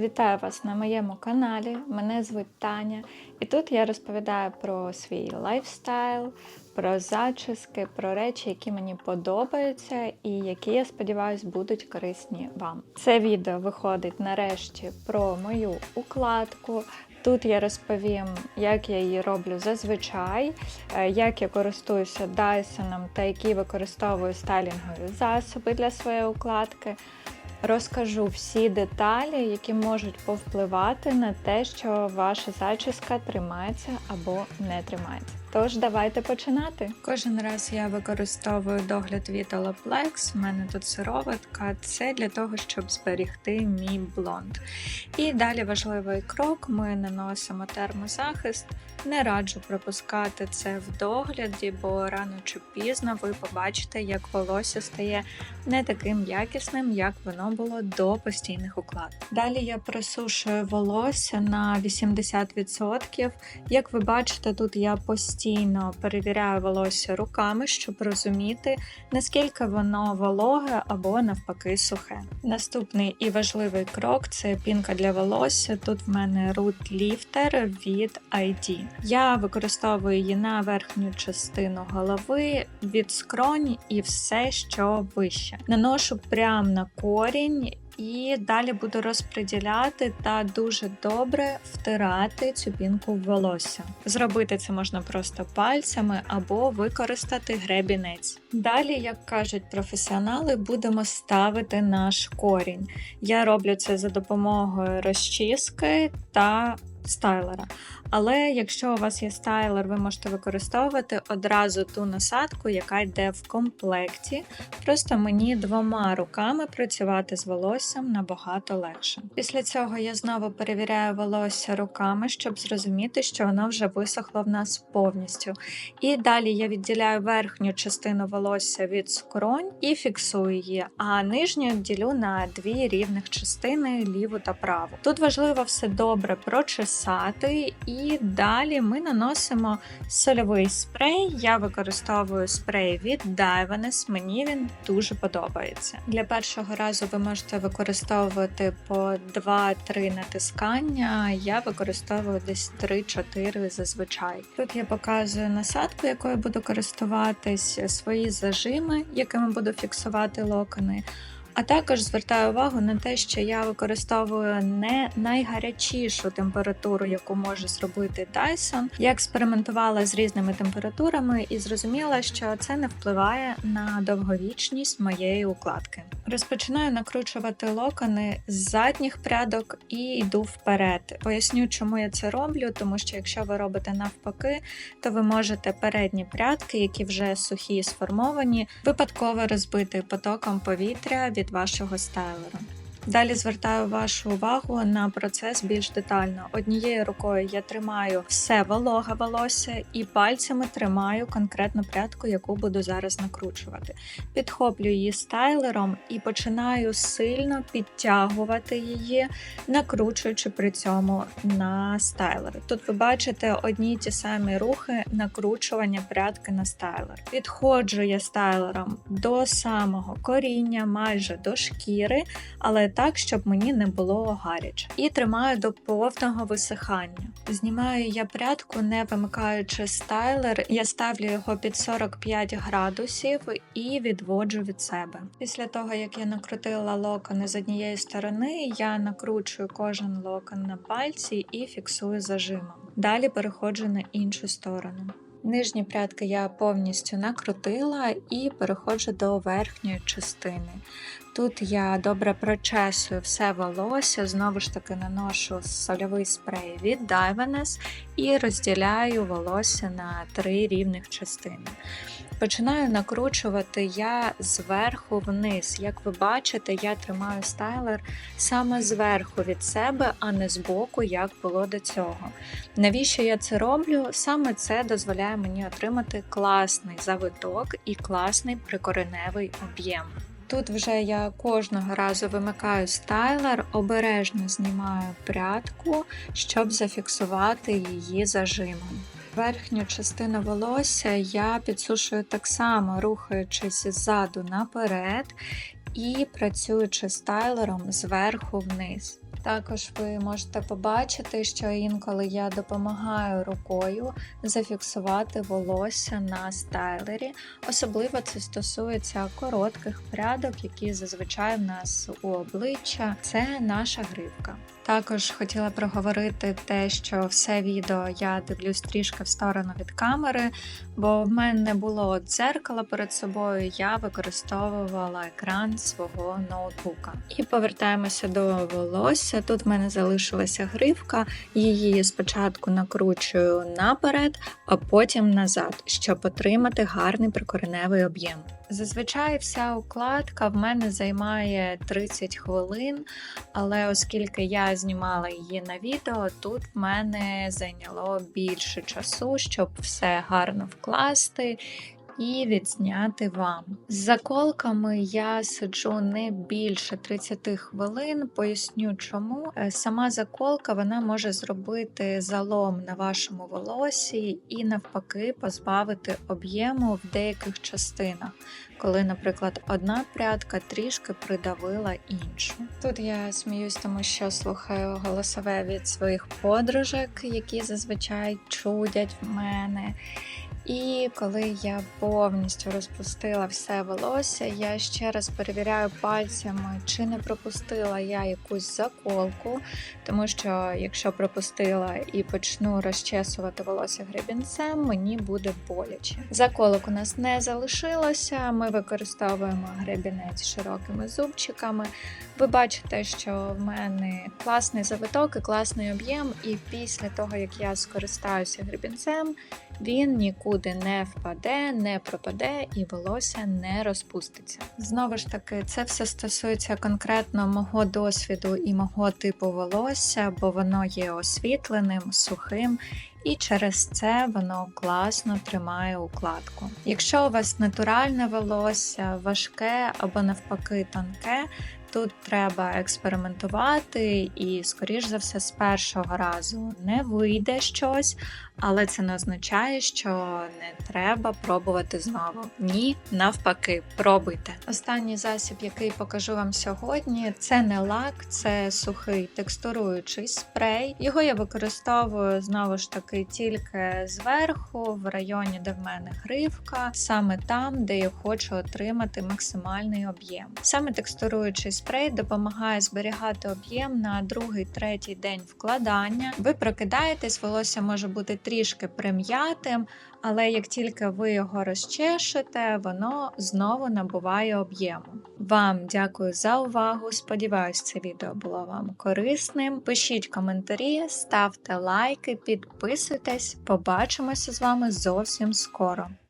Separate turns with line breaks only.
Вітаю вас на моєму каналі. Мене звуть Таня, і тут я розповідаю про свій лайфстайл, про зачіски, про речі, які мені подобаються, і які, я сподіваюся, будуть корисні вам. Це відео виходить нарешті про мою укладку. Тут я розповім, як я її роблю зазвичай, е, як я користуюся Dyson та які використовую стайлінгові засоби для своєї укладки. Розкажу всі деталі, які можуть повпливати на те, що ваша зачіска тримається або не тримається. Тож давайте починати. Кожен раз я використовую догляд від Olaplex, У мене тут сироватка. Це для того, щоб зберігти мій блонд. І далі важливий крок: ми наносимо термозахист. Не раджу пропускати це в догляді, бо рано чи пізно ви побачите, як волосся стає не таким якісним, як воно було до постійних укладок. Далі я просушую волосся на 80%. Як ви бачите, тут я постійно перевіряю волосся руками, щоб розуміти, наскільки воно вологе або навпаки сухе. Наступний і важливий крок це пінка для волосся. Тут в мене Root Lifter від ID. Я використовую її на верхню частину голови від скронь і все, що вище. Наношу прямо на корінь. І далі буду розподіляти та дуже добре втирати цю пінку в волосся. Зробити це можна просто пальцями або використати гребінець. Далі, як кажуть професіонали, будемо ставити наш корінь. Я роблю це за допомогою розчіски та стайлера. Але якщо у вас є стайлер, ви можете використовувати одразу ту насадку, яка йде в комплекті. Просто мені двома руками працювати з волоссям набагато легше. Після цього я знову перевіряю волосся руками, щоб зрозуміти, що воно вже висохло в нас повністю. І далі я відділяю верхню частину волосся від скронь і фіксую її, а нижню ділю на дві рівних частини ліву та праву. Тут важливо все добре прочесати, і далі ми наносимо сольовий спрей. Я використовую спрей від Divanes, мені він дуже подобається. Для першого разу ви можете використовувати по 2-3 натискання. Я використовую десь 3-4 зазвичай. Тут я показую насадку, якою буду користуватись, свої зажими, якими буду фіксувати локони. А також звертаю увагу на те, що я використовую не найгарячішу температуру, яку може зробити Dyson. Я експериментувала з різними температурами і зрозуміла, що це не впливає на довговічність моєї укладки. Розпочинаю накручувати локони з задніх прядок і йду вперед. Поясню, чому я це роблю, тому що якщо ви робите навпаки, то ви можете передні прядки, які вже сухі і сформовані, випадково розбити потоком повітря від вашого стайлера. Далі звертаю вашу увагу на процес більш детально. Однією рукою я тримаю все вологе волосся і пальцями тримаю конкретну прядку, яку буду зараз накручувати. Підхоплюю її стайлером і починаю сильно підтягувати її, накручуючи при цьому на стайлер. Тут ви бачите одні й ті самі рухи накручування прядки на стайлер. Підходжу я стайлером до самого коріння, майже до шкіри, але так, щоб мені не було гаряче. І тримаю до повного висихання. Знімаю я прядку, не вимикаючи стайлер. Я ставлю його під 45 градусів і відводжу від себе. Після того, як я накрутила локони з однієї сторони, я накручую кожен локон на пальці і фіксую зажимом. Далі переходжу на іншу сторону. Нижні прядки я повністю накрутила і переходжу до верхньої частини. Тут я добре прочесую все волосся, знову ж таки наношу сольовий спрей від Divanes і розділяю волосся на три рівних частини. Починаю накручувати я зверху вниз. Як ви бачите, я тримаю стайлер саме зверху від себе, а не збоку, як було до цього. Навіщо я це роблю? Саме це дозволяє мені отримати класний завиток і класний прикореневий об'єм. Тут вже я кожного разу вимикаю стайлер, обережно знімаю прядку, щоб зафіксувати її зажимом. Верхню частину волосся я підсушую так само, рухаючись ззаду наперед і працюючи стайлером зверху вниз. Також ви можете побачити, що інколи я допомагаю рукою зафіксувати волосся на стайлері. Особливо це стосується коротких прядок, які зазвичай в нас у обличчя. Це наша гривка. Також хотіла проговорити те, що все відео я дивлюсь трішки в сторону від камери, бо в мене не було дзеркала перед собою, я використовувала екран свого ноутбука. І повертаємося до волосся. Тут в мене залишилася гривка, її спочатку накручую наперед, а потім назад, щоб отримати гарний прикореневий об'єм. Зазвичай вся укладка в мене займає 30 хвилин, але оскільки я знімала її на відео, тут в мене зайняло більше часу, щоб все гарно вкласти. І відзняти вам. З заколками я сиджу не більше 30 хвилин. Поясню, чому Е, сама заколка вона може зробити залом на вашому волосі і навпаки позбавити об'єму в деяких частинах коли, наприклад, одна прядка трішки придавила іншу. Тут я сміюсь, тому що слухаю голосове від своїх подружок, які зазвичай чудять в мене. І коли я повністю розпустила все волосся, я ще раз перевіряю пальцями, чи не пропустила я якусь заколку, тому що якщо пропустила і почну розчесувати волосся гребінцем, мені буде боляче. Заколок у нас не залишилося. Ми використовуємо гребінець широкими зубчиками. Ви бачите, що в мене класний завиток і класний об'єм, і після того, як я скористаюся гребінцем, він нікуди не впаде, не пропаде і волосся не розпуститься. Знову ж таки, це все стосується конкретно мого досвіду і мого типу волосся, бо воно є освітленим, сухим. І через це воно класно тримає укладку. Якщо у вас натуральне волосся, важке або навпаки тонке, тут треба експериментувати, і, скоріш за все, з першого разу не вийде щось, але це не означає, що не треба пробувати знову. Ні, навпаки, пробуйте. Останній засіб, який покажу вам сьогодні, це не лак, це сухий текстуруючий спрей. Його я використовую знову ж таки тільки зверху, в районі, де в мене гривка, саме там, де я хочу отримати максимальний об'єм. Саме текстуруючий спрей допомагає зберігати об'єм на другий, третій день вкладання. Ви прокидаєтесь, волосся може бути трішки прим'ятим, але як тільки ви його розчешете, воно знову набуває об'єму. Вам дякую за увагу. Сподіваюсь, це відео було вам корисним. Пишіть коментарі, ставте лайки, підписуйтесь. Побачимося з вами зовсім скоро.